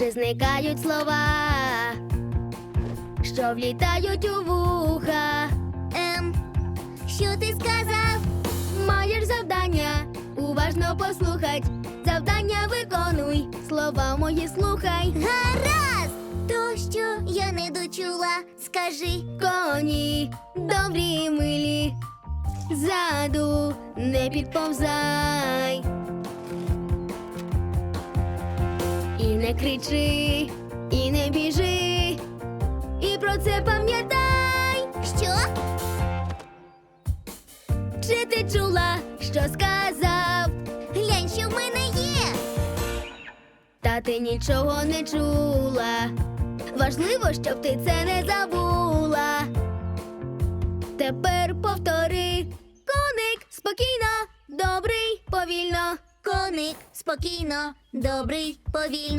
Чи зникають слова, що влітають у вуха? Ем, що ти сказав? Маєш завдання, уважно послухать. Завдання виконуй, слова мої слухай. Гаразд! То, що я не дочула, скажи. Коні, добрі милі, ззаду не підповзай. І не кричи, і не біжи, і про це пам'ятай. Що? Чи ти чула, що сказав? Глянь, що в мене є. Та ти нічого не чула. Важливо, щоб ти це не забула. Тепер повтори. Коник спокійно, добрий, повільно. Коник спокійно, добрий, повільно.